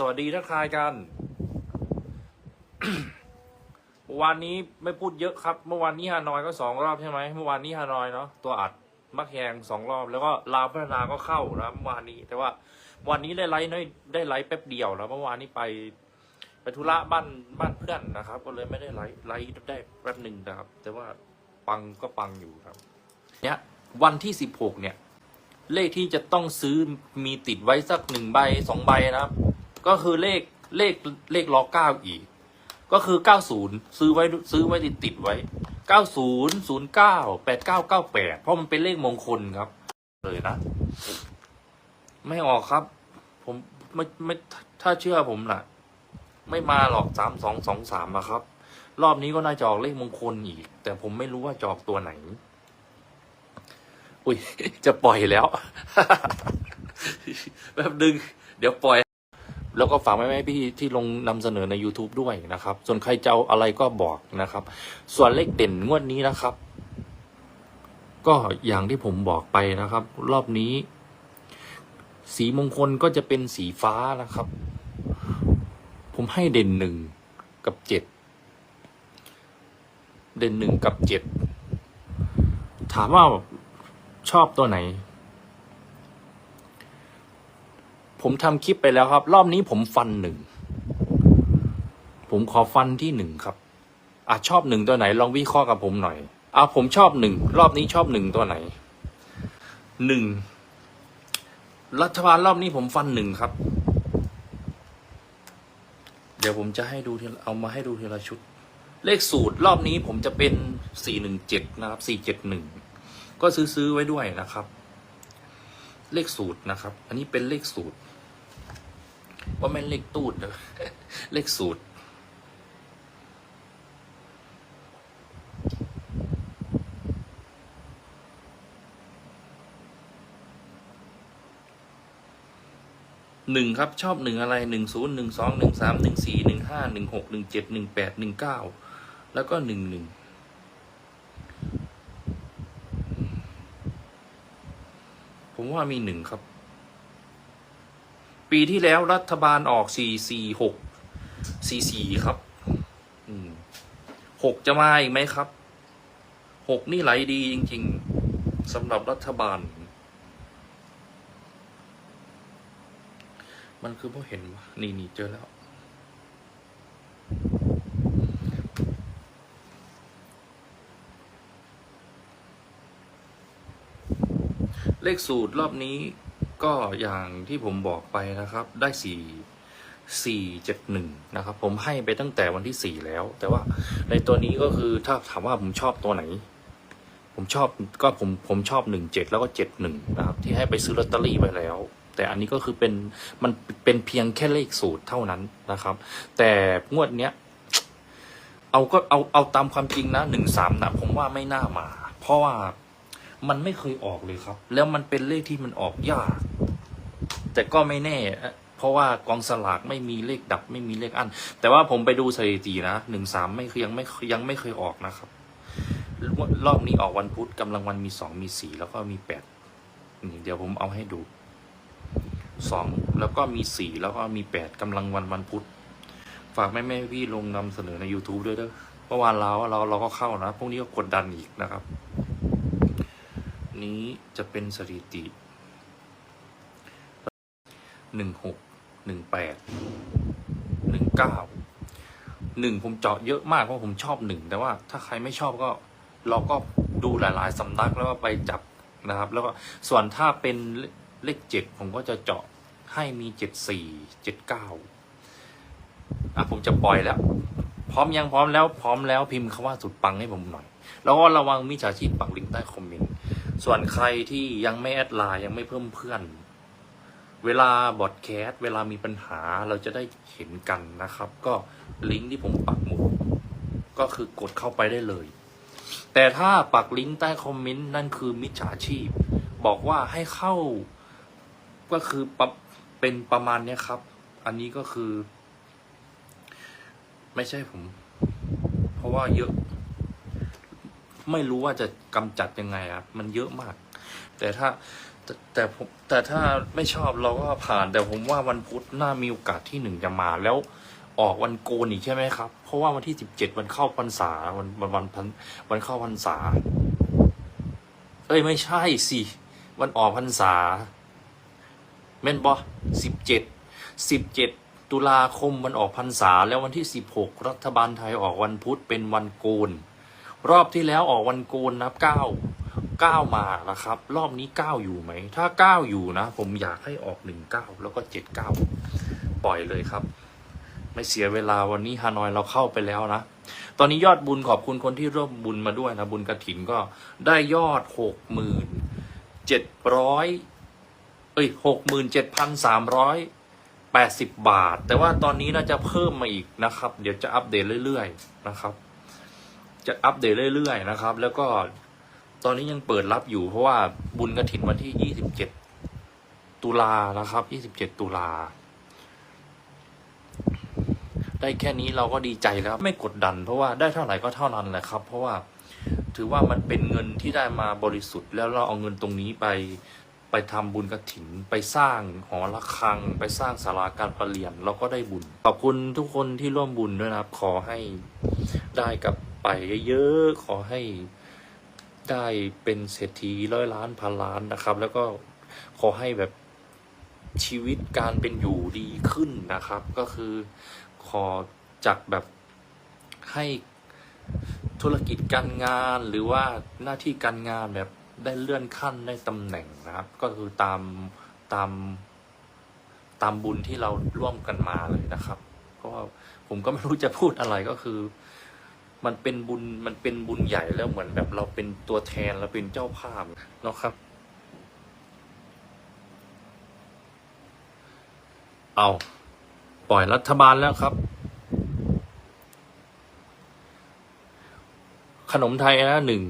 สวัสดีทักทายกัน เมื่อวานนี้ไม่พูดเยอะครับ เมื่อวานนี้ฮานอยก็สองรอบใช่ไหมเมื่อวานนี้ฮานอยเนาะตัวอัดมักแหงสองรอบแล้วก็ลาวพัฒนาก็เข้านะเมื่อวานนี้ แต่ว่าวันนี้ได้ไลฟ์น้อยได้ไลฟ์แป๊บเดียวแล้วเมื่อวานนี้ไปไปธุระบ้านบ้านเพื่อนนะครับ ก็เลยไม่ได้ไลฟ์ไลฟ์ได้แป๊บหนึ่งนะครับ แต่ว่าปังก็ปังอยู่ครับ เนี่ยวันที่สิบหกเนี่ย เลขที่จะต้องซื้อมีติดไว้สักหนึ่งใบสองใบนะครับ ก็คือเลขเลขเลขล้อเก้าอีก ก็คือเก้าศูนย์ซื้อไว้ซื้อไว้ติดติดไว้เก้าศูนย์ศูนย์เก้าแปดเก้าเก้าแปดเพราะมันเป็นเลขมงคลครับ เลยนะ ไม่ออกครับ ผมไม่ไม่ถ้าเชื่อผมน่ะ ไม่มาหรอกสามสองสองสามอะครับ รอบนี้ก็น่าจะออกเลขมงคลอีก แต่ผมไม่รู้ว่าจอกตัวไหน อุ้ยจะปล่อยแล้วแป๊บดึง เดี๋ยวปล่อย แล้วก็ฝากแม่แม่พี่ที่ลงนำเสนอใน YouTube ด้วยนะครับ ส่วนใครจะเอาอะไรก็บอกนะครับ ส่วนเลขเด่นงวดนี้นะครับ ก็อย่างที่ผมบอกไปนะครับ รอบนี้ สีมงคลก็จะเป็นสีฟ้านะครับ ผมให้เด่นหนึ่งกับเจ็ดเด่นหนึ่งกับเจ็ดถามว่าชอบตัวไหน ผมทำคลิปไปแล้วครับ รอบนี้ผมฟันหนึ่ง ผมขอฟันที่หนึ่งครับอะชอบหนึ่งตัวไหน ลองวิเคราะห์กับผมหน่อยอะผมชอบหนึ่งรอบนี้ชอบหนึ่งตัวไหนหนึ่งรัฐบาลรอบนี้ผมฟันหนึ่งครับ เดี๋ยวผมจะให้ดูเอามาให้ดูทีละชุด เลขสูตรรอบนี้ผมจะเป็นสี่หนึ่งเจ็ดนะครับสี่เจ็ดหนึ่งก็ซื้อซื้อไว้ด้วยนะครับ เลขสูตรนะครับ อันนี้เป็นเลขสูตร ว่าไม่นเลขตูดเลขสูตร หนึ่งครับชอบหนึ่งอะไรหนึ่งศูนย์หนึ่งสองหนึ่งสามหนึ่งสี่หนึ่งห้าหนึ่งหกหนึ่งเจ็ดหนึ่งแปดหนึ่งเก้าแล้วก็หนึ่งหนึ่งผมว่ามีหนึ่งครับ ปีที่แล้วรัฐบาลออกสี่สี่หกสี่สี่ครับอืมหกจะมาอีกไหมครับหกนี่ไหลดีจริง ๆสำหรับรัฐบาล มันคือเพราะเห็นว่านี่นี่เจอแล้ว เลขสูตรรอบนี้ ก็อย่างที่ผมบอกไปนะครับได้สี่สี่เจ็ดหนึ่งนะครับ ผมให้ไปตั้งแต่วันที่สี่แล้ว แต่ว่าในตัวนี้ก็คือถ้าถามว่าผมชอบตัวไหน ผมชอบก็ผมผมชอบหนึ่งเจ็ดแล้วก็เจ็ดหนึ่งนะครับ ที่ให้ไปซื้อลอตเตอรี่ไปแล้ว แต่อันนี้ก็คือเป็นมันเป็นเพียงแค่เลขสูตรเท่านั้นนะครับ แต่งวดเนี้ยเอาก็เอาเอาตามความจริงนะหนึ่งสามนะผมว่าไม่น่ามา เพราะว่ามันไม่เคยออกเลยครับ แล้วมันเป็นเลขที่มันออกยาก แต่ก็ไม่แน่ เพราะว่ากองสลากไม่มีเลขดับไม่มีเลขอัน แต่ว่าผมไปดูสถิตินะหนึ่งสามไม่คือยังไม่ยังไม่เคยออกนะครับ รอบนี้ออกวันพุธกำลังวันมีสองมีสี่แล้วก็มีแปดเดี๋ยวผมเอาให้ดูสองแล้วก็มีสี่แล้วก็มีแปดกำลังวันวันพุธฝากแม่แม่พี่ลงนำเสนอใน YouTube ด้วยเด้อเมื่อวานเราเราเราก็เข้านะ พวกนี้ก็กดดันอีกนะครับ นี้จะเป็นสถิติ หนึ่งหกหนึ่งแปดหนึ่งเก้าหนึ่งผมเจาะเยอะมากเพราะผมชอบหนึ่งแต่ว่าถ้าใครไม่ชอบก็เราก็ดูหลาย ๆสำนักแล้วก็ไปจับนะครับ แล้วก็ส่วนถ้าเป็นเลขเจ็ดผมก็จะเจาะให้มีเจ็ดสี่เจ็ดเก้าอะผมจะปล่อยแล้ว พร้อมยังพร้อมแล้วพร้อมแล้วพิมพ์คำว่าสุดปังให้ผมหน่อย แล้วก็ระวังมิจฉาชีพปักลิงก์ใต้คอมเมนต์ส่วนใครที่ยังไม่แอดไลน์ยังไม่เพิ่มเพื่อน เวลาบอดแคส์เวลามีปัญหาเราจะได้เห็นกันนะครับ ก็ลิงก์ที่ผมปักหมุดก็คือกดเข้าไปได้เลย แต่ถ้าปักลิงก์ใต้คอมเมนต์นั่นคือมิจฉาชีพ บอกว่าให้เข้าก็คือปะเป็นประมาณนี้ครับ อันนี้ก็คือ ไม่ใช่ผม เพราะว่าเยอะ ไม่รู้ว่าจะกำจัดยังไงครับ มันเยอะมาก แต่ถ้า แต่แต่ผมแต่ถ้าไม่ชอบเราก็ผ่าน แต่ผมว่าวันพุธน่ามีโอกาสที่หนึ่งจะมาแล้วออกวันโกนอีกใช่ไหมครับ เพราะว่าวันที่สิบเจ็ดวันเข้าพรรษาวันวันวันพันวันเข้าพรรษา เอ้ยไม่ใช่สิวันออกพรรษาแม่นบอสิบเจ็ดสิบเจ็ดตุลาคมวันออกพรรษา แล้ววันที่สิบหกรัฐบาลไทยออกวันพุธเป็นวันโกน รอบที่แล้วออกวันโกนนะเก้า ก้ามาแล้วครับ รอบนี้เก้าอยู่ไหม ถ้าเก้าอยู่นะ ผมอยากให้ออกหนึ่งเก้าแล้วก็เจ็ดเก้าปล่อยเลยครับ ไม่เสียเวลาวันนี้ฮานอยเราเข้าไปแล้วนะ ตอนนี้ยอดบุญขอบคุณคนที่ร่วมบุญมาด้วยนะ บุญกระถินก็ได้ยอดหกหมื่นเจ็ดร้อยเอ้ยหกหมื่นเจ็ดพันสามร้อยแปดสิบบาท แต่ว่าตอนนี้น่าจะเพิ่มมาอีกนะครับ เดี๋ยวจะอัปเดตเรื่อยๆนะครับ จะอัปเดตเรื่อยๆนะครับ แล้วก็ ตอนนี้ยังเปิดรับอยู่ เพราะว่าบุญกระถินวันที่ยี่สิบเจ็ดตุลานะครับยี่สิบเจ็ดตุลา ได้แค่นี้เราก็ดีใจแล้วไม่กดดัน เพราะว่าได้เท่าไหร่ก็เท่านั้นแหละครับ เพราะว่าถือว่ามันเป็นเงินที่ได้มาบริสุทธิ์ แล้วเราเอาเงินตรงนี้ไปไปทำบุญกระถิน ไปสร้างหอระฆัง ไปสร้างศาลาการประเรียนเราก็ได้บุญ ขอบคุณทุกคนที่ร่วมบุญด้วยนะครับ ขอให้ได้กลับไปเยอะๆขอให้ ได้เป็นเศรษฐีร้อยล้านพันล้านนะครับ แล้วก็ขอให้แบบชีวิตการเป็นอยู่ดีขึ้นนะครับ ก็คือขอจากแบบให้ธุรกิจการงานหรือว่าหน้าที่การงานแบบได้เลื่อนขั้นได้ตำแหน่งนะครับ ก็คือตามตามตามบุญที่เราร่วมกันมาเลยนะครับ เพราะว่าผมก็ไม่รู้จะพูดอะไรก็คือ มันเป็นบุญมันเป็นบุญใหญ่แล้วเหมือนแบบเราเป็นตัวแทนเราเป็นเจ้าภาพเนาะครับ เอาปล่อยรัฐบาลแล้วครับ ขนมไทยนะหนึ่ง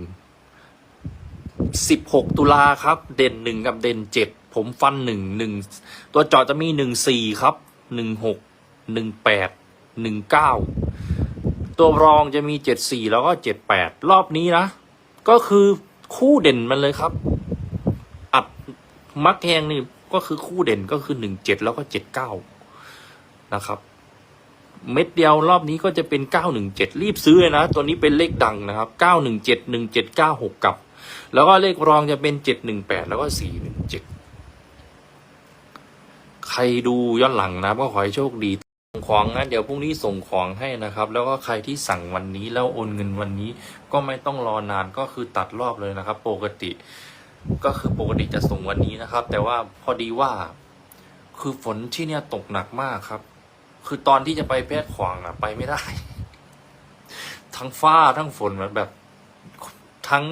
สิบหกตุลาครับ เด่นหนึ่งกับเด่นเจ็ดผมฟันหนึ่งหนึ่งตัวเจาะจะมีหนึ่งสี่ครับหนึ่งหกหนึ่งแปดหนึ่งเก้า ตัวรองจะมีเจ็ดสี่แล้วก็เจ็ดแปดรอบนี้นะ ก็คือคู่เด่นมันเลยครับ อัดมักแหงนี่ก็คือคู่เด่นก็คือหนึ่งเจ็ดแล้วก็เจ็ดเก้านะครับ เม็ดเดียวรอบนี้ก็จะเป็นเก้าหนึ่งเจ็ดรีบซื้อเลยนะ ตัวนี้เป็นเลขดังนะครับเก้าหนึ่งเจ็ดหนึ่งเจ็ดเก้าหกกับ แล้วก็เลขรองจะเป็นเจ็ดหนึ่งแปดแล้วก็สี่หนึ่งเจ็ดใครดูย้อนหลังนะก็ขอให้โชคดี ส่งของนะเดี๋ยวพรุ่งนี้ส่งของให้นะครับ แล้วก็ใครที่สั่งวันนี้แล้วโอนเงินวันนี้ ก็ไม่ต้องรอนานก็คือตัดรอบเลยนะครับ ปกติ ก็คือปกติจะส่งวันนี้นะครับ แต่ว่าพอดีว่า คือฝนที่เนี่ยตกหนักมากครับ คือตอนที่จะไปแพทย์ขวางอะไปไม่ได้ ทั้งฟ้าทั้งฝนมันแบบ ทั้ง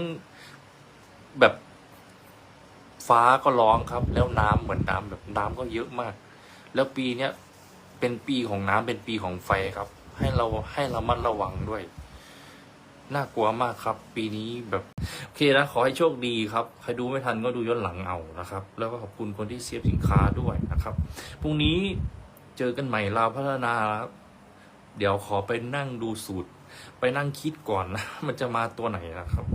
แบบฟ้าก็ร้องครับ แล้วน้ำเหมือนน้ำแบบน้ำก็เยอะมาก แล้วปีเนี้ย เป็นปีของน้ำเป็นปีของไฟครับ ให้เราให้เรามัดระวังด้วย น่ากลัวมากครับ ปีนี้แบบโอเคนะขอให้โชคดีครับใครดูไม่ทันก็ดูย้อนหลังเอานะครับ แล้วก็ขอบคุณคนที่เซฟสินค้าด้วยนะครับพรุ่งนี้เจอกันใหม่ลาวพัฒนาครับเดี๋ยวขอไปนั่งดูสูตร ไปนั่งคิดก่อนนะมันจะมาตัวไหนนะครับ